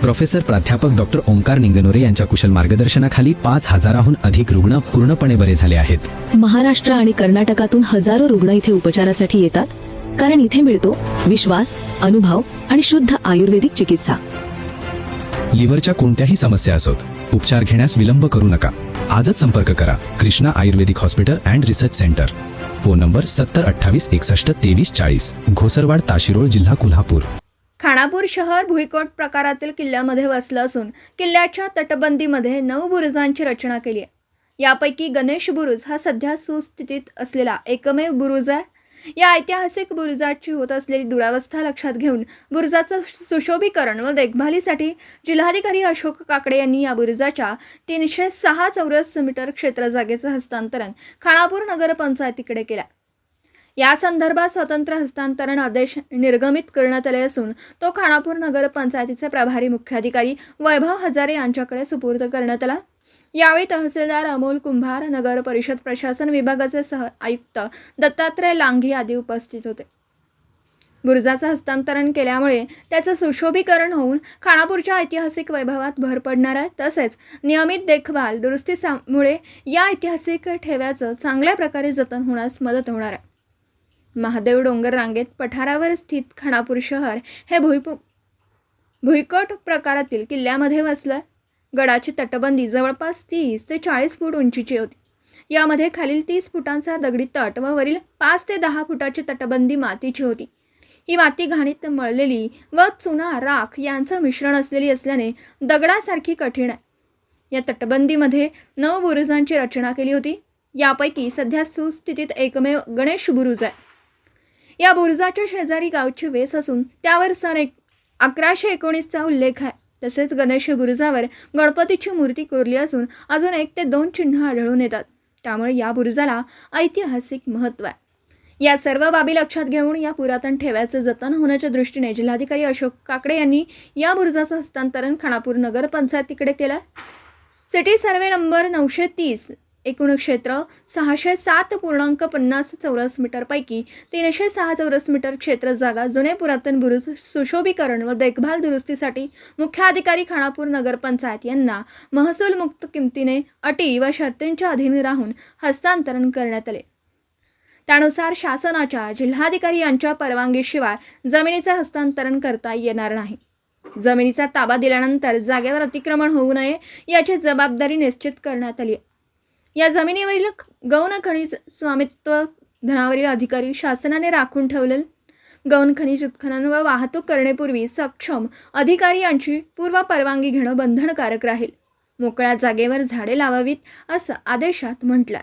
Professor प्राध्यापक doctor Omkar निंगनोरे यांच्या कुशल मार्गदर्शनाखाली पाच हजाराहून अधिक रुग्ण पूर्णपणे बरे झाले आहेत. महाराष्ट्र आणि कर्नाटकातून हजारो रुग्ण इथे उपचारासाठी येतात. कारण इथे मिळतो विश्वास अनुभव आणि शुद्ध आयुर्वेदिक चिकित्सा. लिव्हरच्या कोणत्याही समस्या असोत उपचार घेण्यास विलंब करू नका. आजच संपर्क करा. Krishna Ayurvedic hospital and research centre. Phone number सत्तर अठ्ठावीस एकसष्ट तेवीस चाळीस. घोसरवाड ताशिरोळ जिल्हा कोल्हापूर. खानापूर शहर भुईकोट प्रकारातील किल्ल्यामध्ये वसलं असून किल्ल्याच्या तटबंदीमध्ये नऊ बुरुजांची रचना केली आहे. यापैकी गणेश बुरुज हा सध्या सुस्थितीत असलेला एकमेव बुरुज आहे. या ऐतिहासिक बुरुजाची होत असलेली दुरावस्था लक्षात घेऊन बुरुजाचं सुशोभीकरण व देखभालीसाठी जिल्हाधिकारी अशोक काकडे यांनी या बुरुजाच्या तीनशे सहा चौरस मीटर क्षेत्र जागेचं हस्तांतरण खानापूर नगरपंचायतीकडे केलं या संदर्भात स्वतंत्र हस्तांतरण आदेश निर्गमित करण्यात आले असून तो खानापूर नगरपंचायतीचे प्रभारी मुख्याधिकारी वैभव हजारे यांच्याकडे सुपूर्द करण्यात आला. यावेळी तहसीलदार अमोल कुंभार नगर परिषद प्रशासन विभागाचे सह आयुक्त दत्तात्रय लांघी आदी उपस्थित होते. बुरुजाचं हस्तांतरण केल्यामुळे त्याचं सुशोभीकरण होऊन खानापूरच्या ऐतिहासिक वैभवात भर पडणार आहे. तसेच नियमित देखभाल दुरुस्तीमुळे या ऐतिहासिक ठेव्याचं चांगल्या प्रकारे जतन होण्यास मदत होणार आहे. महादेव डोंगर रांगेत पठारावर स्थित खानापूर शहर हे भुईपु भुईकट प्रकारातील किल्ल्यामध्ये वसलं. गडाची तटबंदी जवळपास तीस ते चाळीस फूट उंचीची होती. यामध्ये खालील तीस फुटांचा दगडी तट व वरील पाच ते दहा फुटाची तटबंदी मातीची होती. ही माती घाणीत मळलेली व चुना राख यांचं मिश्रण असलेली असल्याने दगडासारखी कठीण आहे. या तटबंदीमध्ये नऊ बुरुजांची रचना केली होती. यापैकी सध्या सुस्थितीत एकमेव गणेश बुरुज आहे. या बुरुजाच्या शेजारी गावची वेस असून त्यावर सन एक अकराशे एकोणीसचा उल्लेख आहे. तसेच गणेश बुरुजावर गणपतीची मूर्ती कोरली असून अजून एक ते दोन चिन्ह आढळून येतात. त्यामुळे या बुरुजाला ऐतिहासिक महत्त्व आहे. या सर्व बाबी लक्षात घेऊन या पुरातन ठेव्याचं जतन होण्याच्या दृष्टीने जिल्हाधिकारी अशोक काकडे यांनी या बुरुजाचं हस्तांतरण खानापूर नगरपंचायतीकडे केलं. सिटी सर्वे नंबर नऊशे तीस एकूण क्षेत्र सहाशे सात पूर्णांक पन्नास चौरस मीटरपैकी तीनशे सहा चौरस मीटर क्षेत्र जागा जुने पुरातन बुरुज सुशोभीकरण व देखभाल दुरुस्तीसाठी मुख्याधिकारी खानापूर नगरपंचायत यांना महसूल मुक्त किमतीने अटी व शर्तींच्या अधीन राहून हस्तांतरण करण्यात आले. त्यानुसार शासनाच्या जिल्हाधिकारी यांच्या परवानगीशिवाय जमिनीचे हस्तांतरण करता येणार नाही. जमिनीचा ताबा दिल्यानंतर जागेवर अतिक्रमण होऊ नये याची जबाबदारी निश्चित करण्यात आली आहे. या जमिनीवरील गौण खनिज स्वामित्व धनावरील अधिकारी शासनाने राखून ठेवलेल. गौण खनिज उत्खनन व वाहतूक करण्यापूर्वी सक्षम अधिकारी यांची पूर्व परवानगी घेणं बंधनकारक राहील. मोकळ्या जागेवर झाडे लावावीत असं आदेशात म्हटलं